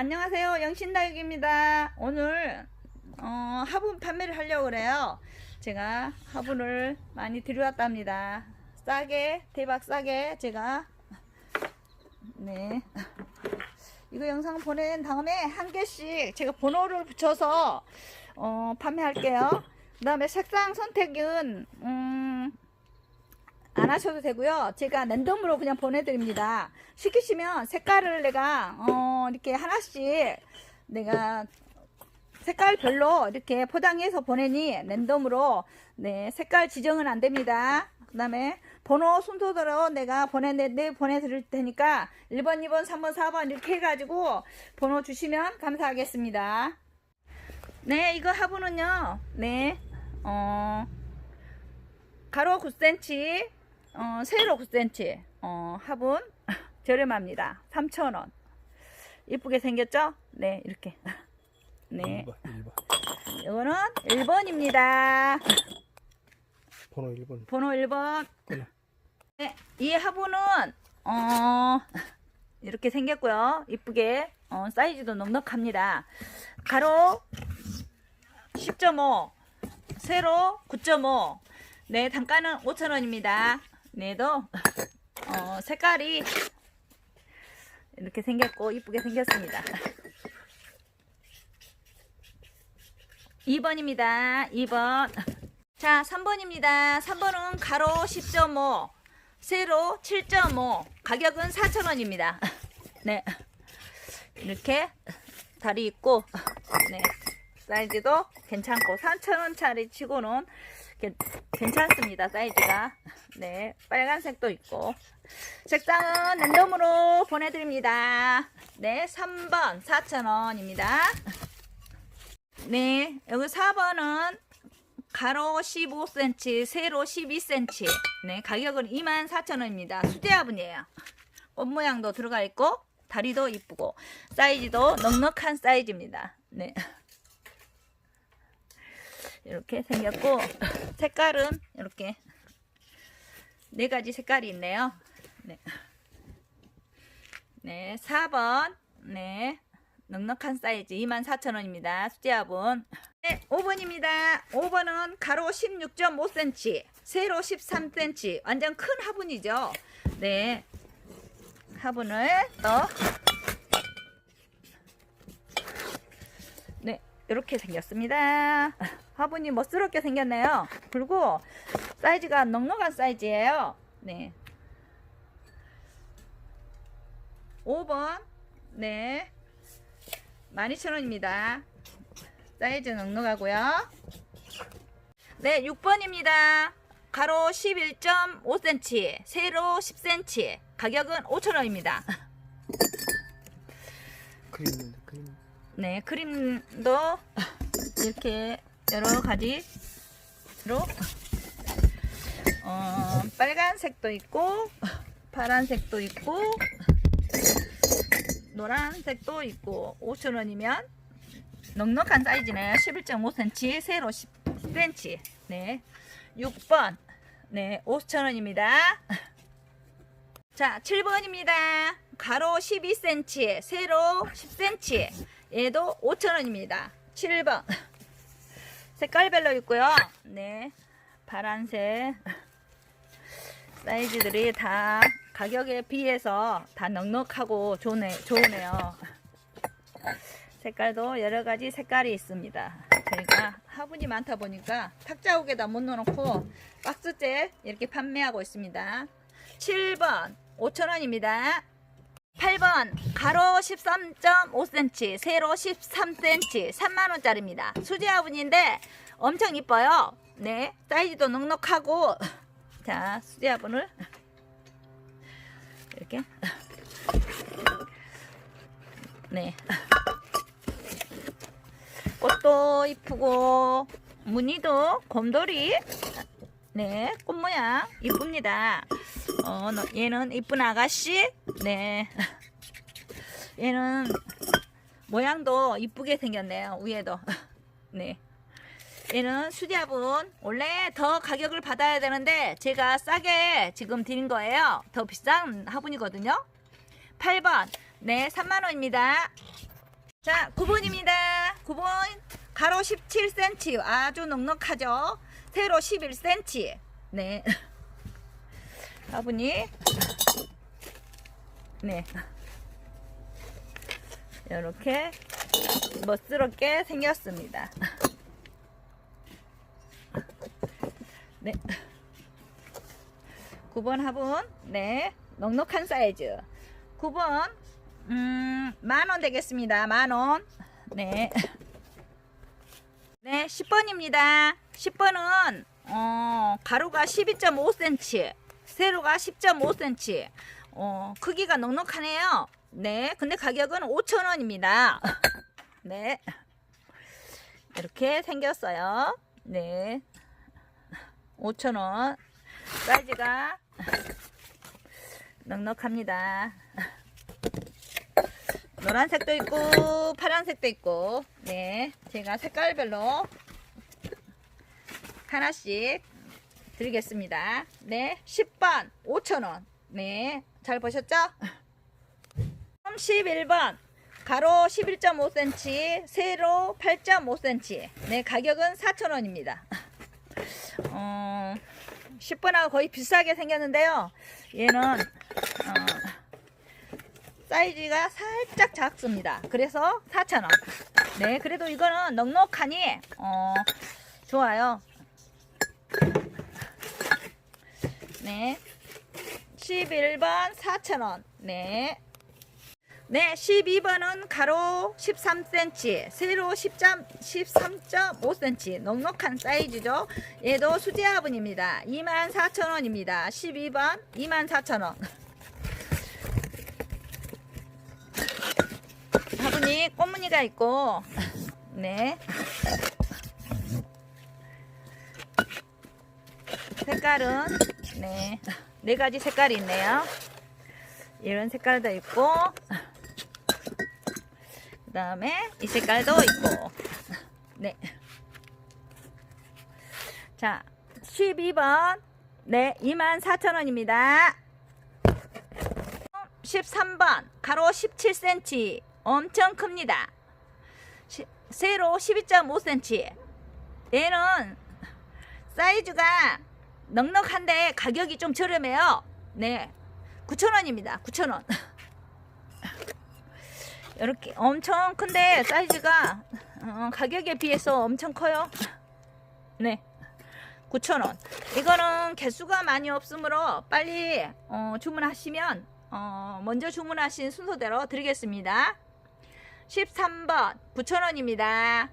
안녕하세요. 영신다육입니다. 오늘 어, 화분 판매를 하려고 그래요. 제가 화분을 많이 들여왔답니다. 싸게 대박 싸게 제가 네 이거 영상 보낸 다음에 한 개씩 제가 번호를 붙여서 어, 판매할게요. 그 다음에 색상 선택은 음, 안 하셔도 되고요. 제가 랜덤으로 그냥 보내드립니다. 시키시면 색깔을 내가 어, 이렇게 하나씩 내가 색깔별로 이렇게 포장해서 보내니 랜덤으로 네 색깔 지정은 안 됩니다. 그 다음에 번호 순서대로 내가 보내내 보내드릴 테니까 1번, 2번, 3번, 4번 이렇게 해가지고 번호 주시면 감사하겠습니다. 네, 이거 화분은요. 네, 어, 가로 9cm, 어, 세로 9cm, 어, 화분 저렴합니다. 3,000원. 이쁘게 생겼죠? 네, 이렇게. 네, 1번, 1번. 이거는 1번입니다. 번호 1번. 번호 1번. 끊어. 네, 이 화분은 어 이렇게 생겼고요. 이쁘게 어, 사이즈도 넉넉합니다. 가로 10.5, 세로 9.5. 네, 단가는 5,000원입니다. 네도 어, 색깔이 이렇게 생겼고 이쁘게 생겼습니다. 2번입니다. 2번. 자, 3번입니다. 3번은 가로 10.5, 세로 7.5, 가격은 4,000원입니다. 네. 이렇게 다리 있고, 네. 사이즈도 괜찮고, 3,000원짜리 치고는 괜- 괜찮습니다. 사이즈가. 네. 빨간색도 있고. 색상은 랜덤으로 보내드립니다. 네. 3번 4,000원입니다. 네. 여기 4번은 가로 15cm, 세로 12cm. 네, 가격은 24,000원입니다. 수제 화분이에요. 꽃 모양도 들어가 있고 다리도 이쁘고 사이즈도 넉넉한 사이즈입니다. 네. 이렇게 생겼고 색깔은 이렇게 네 가지 색깔이 있네요. 네. 네, 4번. 네. 넉넉한 사이즈 24,000원입니다. 수제 화분. 네, 5번입니다. 5번은 가로 16.5cm, 세로 13cm. 완전 큰 화분이죠. 네. 화분을 또 네, 이렇게 생겼습니다. 화분이 멋스럽게 생겼네요. 그리고 사이즈가 넉넉한 사이즈예요. 네. 5번. 네. 12,000원입니다. 사이즈 넉넉하고요. 네, 6번입니다. 가로 11.5cm, 세로 10cm. 가격은 5,000원입니다. 그림 그림. 네, 크림도 이렇게 여러 가지로 어, 빨간색도 있고 파란색도 있고 노란색도 있고 5,000원이면 넉넉한 사이즈네요. 11.5cm, 세로 10cm. 네. 6번. 네, 5,000원입니다. 자, 7번입니다. 가로 12cm, 세로 10cm. 얘도 5,000원입니다. 7번. 색깔별로 있고요. 네. 파란색. 사이즈들이 다 가격에 비해서 다 넉넉하고 좋네, 좋으네요. 색깔도 여러 가지 색깔이 있습니다. 저희가 화분이 많다 보니까 탁자 옥에다 못 넣어놓고 박스째 이렇게 판매하고 있습니다. 7번 5,000원입니다. 8번 가로 13.5cm, 세로 13cm, 3만원짜리입니다. 수제 화분인데 엄청 이뻐요. 네, 사이즈도 넉넉하고. 자, 수제 화분을 이렇게. 네. 꽃도 이쁘고 무늬도 곰돌이. 네 꽃 모양 이쁩니다. 어 너- 얘는 이쁜 아가씨 네 얘는 모양도 이쁘게 생겼네요 위에도 네 얘는 수제화분 원래 더 가격을 받아야 되는데 제가 싸게 지금 드린 거예요 더 비싼 화분이거든요 8번 네 3만원입니다 자, 9번입니다. 9번 가로 17cm 아주 넉넉하죠. 세로 11cm. 네. 아버님. 네. 이렇게 멋스럽게 생겼습니다. 네. 9번 화분. 네. 넉넉한 사이즈. 9번 음, 만원 되겠습니다. 만 원. 네. 네, 10번입니다. 10번은 어, 가로가 12.5cm, 세로가 10.5cm. 어, 크기가 넉넉하네요. 네, 근데 가격은 5,000원입니다. 네. 이렇게 생겼어요. 네. 5,000원. 사이즈가 넉넉합니다. 노란색도 있고 파란색도 있고 네 제가 색깔별로 하나씩 드리겠습니다 네 10번 5,000원 네 잘 보셨죠 11번 가로 11.5cm 세로 8.5cm 네 가격은 4,000원입니다 어, 10번하고 거의 비슷하게 생겼는데요 얘는 어, 사이즈가 살짝 작습니다. 그래서 4,000원. 네, 그래도 이거는 넉넉하니 어, 좋아요. 네. 11번 4,000원. 네. 네, 12번은 가로 13cm, 세로 10점, 13.5cm, 넉넉한 사이즈죠. 얘도 수제 화분입니다. 24,000원입니다. 12번 24,000원. 화분이 꽃무늬가 있고, 네. 색깔은, 네. 네 가지 색깔이 있네요. 이런 색깔도 있고, 그 다음에 이 색깔도 있고, 네. 자, 12번, 네, 24,000원입니다. 13번 가로 17cm 엄청 큽니다. 시- 세로 12.5cm 얘는 사이즈가 넉넉한데 가격이 좀 저렴해요. 네, 9,000원입니다. 9,000원. 이렇게 엄청 큰데 사이즈가 어, 가격에 비해서 엄청 커요. 네. 9,000원. 이거는 개수가 많이 없으므로 빨리 어, 주문하시면 어, 먼저 주문하신 순서대로 드리겠습니다. 13번 9,000원입니다.